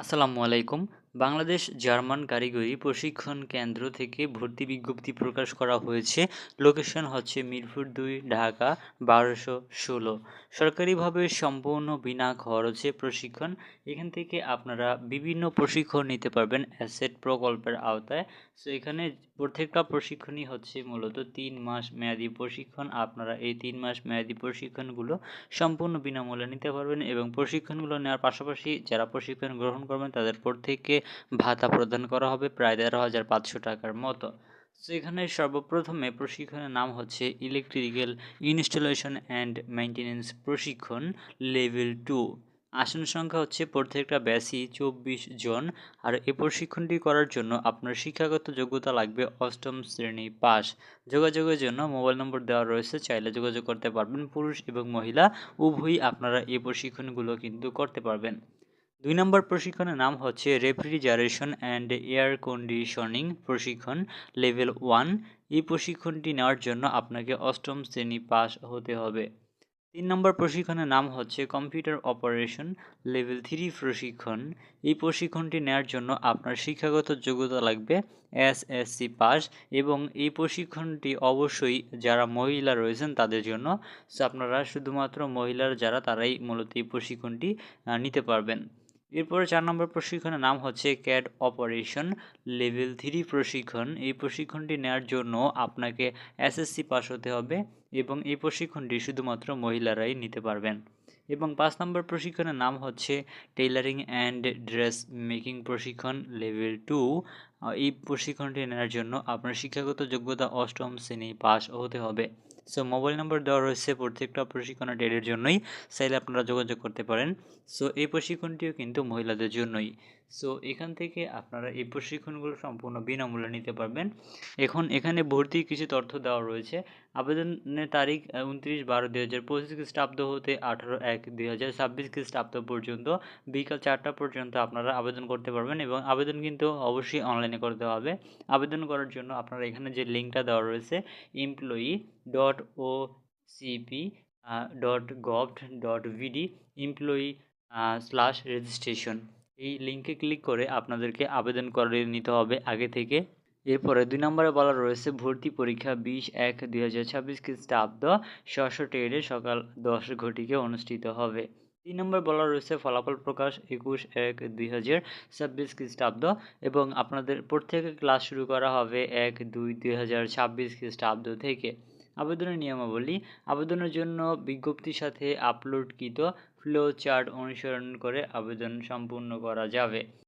আসসালামু আলাইকুম। বাংলাদেশ জার্মান কারিগরি প্রশিক্ষণ কেন্দ্র থেকে ভর্তি বিজ্ঞপ্তি প্রকাশ করা হয়েছে। লোকেশন হচ্ছে মিরপুর দুই, ঢাকা, বারোশো ষোলো। সরকারিভাবে সম্পূর্ণ বিনা খরচে প্রশিক্ষণ। এখান থেকে আপনারা বিভিন্ন প্রশিক্ষণ নিতে পারবেন অ্যাসেট প্রকল্পের আওতায়। সো এখানে প্রত্যেকটা প্রশিক্ষণই হচ্ছে মূলত তিন মাস মেয়াদি প্রশিক্ষণ। আপনারা এই তিন মাস মেয়াদি প্রশিক্ষণগুলো সম্পূর্ণ বিনামূল্যে নিতে পারবেন এবং প্রশিক্ষণগুলো নেওয়ার পাশাপাশি যারা প্রশিক্ষণ গ্রহণ করবেন তাদের প্রত্যেককে ভাতা প্রদান করা হবে প্রায় তেরো হাজার পাঁচশো টাকার মতো। সো এখানে সর্বপ্রথমে প্রশিক্ষণের নাম হচ্ছে ইলেকট্রিক্যাল ইনস্টলেশন অ্যান্ড মেনটেন্যান্স প্রশিক্ষণ লেভেল টু আসন সংখ্যা হচ্ছে প্রত্যেকটা ব্যাসই চব্বিশ জন। আর এই প্রশিক্ষণটি করার জন্য আপনার শিক্ষাগত যোগ্যতা লাগবে অষ্টম শ্রেণি পাস যোগাযোগের জন্য মোবাইল নম্বর দেওয়া রয়েছে, চাইলে যোগাযোগ করতে পারবেন পুরুষ এবং মহিলা। উভয়ই আপনারা এই প্রশিক্ষণগুলো কিন্তু করতে পারবেন। দুই নম্বর প্রশিক্ষণের নাম হচ্ছে রেফ্রিজারেশন অ্যান্ড এয়ার কন্ডিশনিং প্রশিক্ষণ লেভেল ওয়ান। এই প্রশিক্ষণটি নেওয়ার জন্য আপনাকে অষ্টম শ্রেণি পাস হতে হবে। তিন নম্বর প্রশিক্ষণের নাম হচ্ছে কম্পিউটার অপারেশন লেভেল থ্রি প্রশিক্ষণ। এই প্রশিক্ষণটি নেওয়ার জন্য আপনার শিক্ষাগত যোগ্যতা লাগবে এসএসসি পাস এবং এই প্রশিক্ষণটি অবশ্যই যারা মহিলা রয়েছেন তাদের জন্য। আপনারা শুধুমাত্র মহিলার যারা তারাই মূলত এই প্রশিক্ষণটি নিতে পারবেন। এরপরে চার নম্বর প্রশিক্ষণের নাম হচ্ছে ক্যাড অপারেশন লেভেল থ্রি প্রশিক্ষণ। এই প্রশিক্ষণটি নেওয়ার জন্য আপনাকে এসএসসি পাস হতে হবে এবং এই প্রশিক্ষণটি শুধুমাত্র মহিলারাই নিতে পারবেন। এবং পাঁচ নম্বর প্রশিক্ষণের নাম হচ্ছে টেইলারিং অ্যান্ড ড্রেস মেকিং প্রশিক্ষণ লেভেল টু এই প্রশিক্ষণটি নেওয়ার জন্য আপনার শিক্ষাগত যোগ্যতা অষ্টম শ্রেণি পাস হতে হবে। সো মোবাইল নম্বর দেওয়া রয়েছে প্রত্যেকটা প্রশিক্ষণ ডেটের জন্যই। চাইলে আপনারা যোগাযোগ করতে পারেন। সো এই প্রশিক্ষণটিও কিন্তু মহিলাদের জন্যই। সো এখান থেকে আপনারা এই প্রশিক্ষণগুলো সম্পূর্ণ বিনামূল্যে নিতে পারবেন। এখন এখানে ভর্তির কিছু তথ্য দেওয়া রয়েছে। আবেদনের তারিখ উনত্রিশ বারো দুই হাজার পঁচিশ খ্রিস্টাব্দ হতে আঠারো এক দুই হাজার ছাব্বিশ খ্রিস্টাব্দ পর্যন্ত বিকাল চারটা পর্যন্ত আপনারা আবেদন করতে পারবেন এবং আবেদন কিন্তু অবশ্যই অনলাইনে করতে হবে। আবেদন করার জন্য আপনারা এখানে যে লিঙ্কটা দেওয়া রয়েছে employee dot O CP dot gov dot BD employee slash registration এই লিঙ্কে ক্লিক করে আপনাদেরকে আবেদন করে নিতে হবে আগে থেকে। এরপরে দুই নম্বরে বলা রয়েছে, ভর্তি পরীক্ষা বিশ এক দুই হাজার ছাব্বিশ খ্রিস্টাব্দ, ষষ্ঠ ট্রেডে সকাল দশ ঘটিকে অনুষ্ঠিত হবে। তিন নম্বর বলা রয়েছে, ফলাফল প্রকাশ একুশ এক দুই হাজার ছাব্বিশ খ্রিস্টাব্দ এবং আপনাদের প্রত্যেকে ক্লাস শুরু করা হবে এক দুই দুই হাজার ছাব্বিশ খ্রিস্টাব্দ থেকে। আবেদনের নিয়মাবলী। আবেদনের জন্য বিজ্ঞপ্তির সাথে আপলোডকৃত ফ্লো চার্ট অনুসরণ করে আবেদন সম্পূর্ণ করা যাবে।